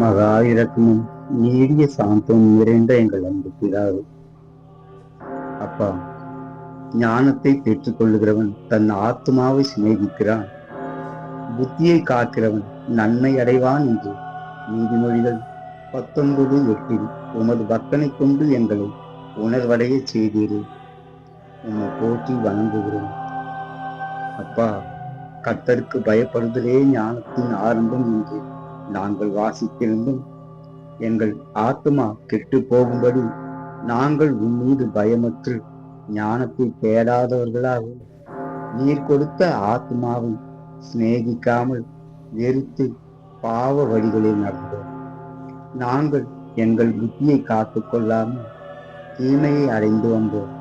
மகா இரக்கமும் நீடிய சாந்தம் நிறைந்த எங்கள் அன்பு பிதாவே. அப்பா ஞானத்தை பெற்றுக்கொள்ளுகிறவன் தன் ஆத்மாவை சிநேகிக்கிறான். புத்தியை காக்கிறவன் நன்மை அடைவான் என்று நீதிமொழிகள் பத்தொன்பது எட்டில் உமது பக்தனை கொண்டு எங்களை உணர்வடைய செய்தீரே. உம்மை போற்றி வணங்குகிறோம். அப்பா கத்தருக்கு பயப்படுதலே ஞானத்தின் ஆரம்பம் என்று நாங்கள் வாசித்திருந்தும் எங்கள் ஆத்மா கெட்டு போகும்படி நாங்கள் உன்மீது பயமற்று ஞானத்தை தேடாதவர்களாக. நீர் கொடுத்த ஆத்மாவை சிநேகிக்காமல் வெறுத்து பாவ வழிகளில் நடந்தோம். நாங்கள் எங்கள் புத்தியை காத்து கொள்ளாமல் தீமையை அடைந்து வந்தோம்.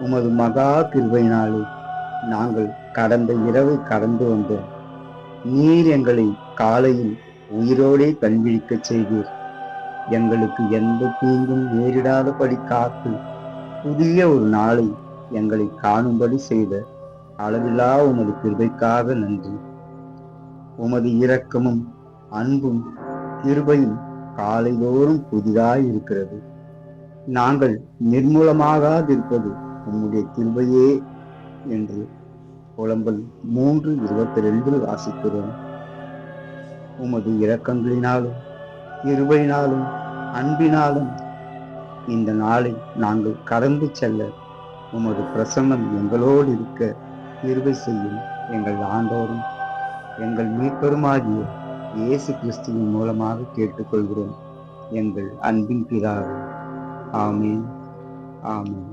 உமது மகா கிருபையினாலே நாங்கள் கடந்த இரவை கடந்து வந்தோம். நீர் எங்களை காலையில் உயிரோடே கண்விழிக்கச் செய்தீர். எங்களுக்கு எந்த தீங்கும் நேரிடாதபடி காத்து புதிய ஒரு நாளை எங்களை காணும்படி செய்த அளவில்லா உமது கிருபைக்காக நன்றி. உமது இரக்கமும் அன்பும் கிருபையும் காலைதோறும் புதிதாய் இருக்கிறது நாங்கள் நிர்மூலமாகாதிருப்பது உம்முடைய கிருபையே என்று புலம்பல் மூன்று இருபத்தி ரெண்டில் வாசிக்கிறோம். உமது இரக்கங்களினாலும் இருவையினாலும் அன்பினாலும் இந்த நாளை நாங்கள் கடந்து செல்ல உமது பிரசன்னம் எங்களோடு இருக்க இருவை செய்யும் எங்கள் ஆண்டோரும் எங்கள் மீட்பெருமாகிய இயேசு கிறிஸ்துவின் மூலமாக கேட்டுக்கொள்கிறோம். எங்கள் அன்பின் பிதாவே ஆமீன் ஆமீன்.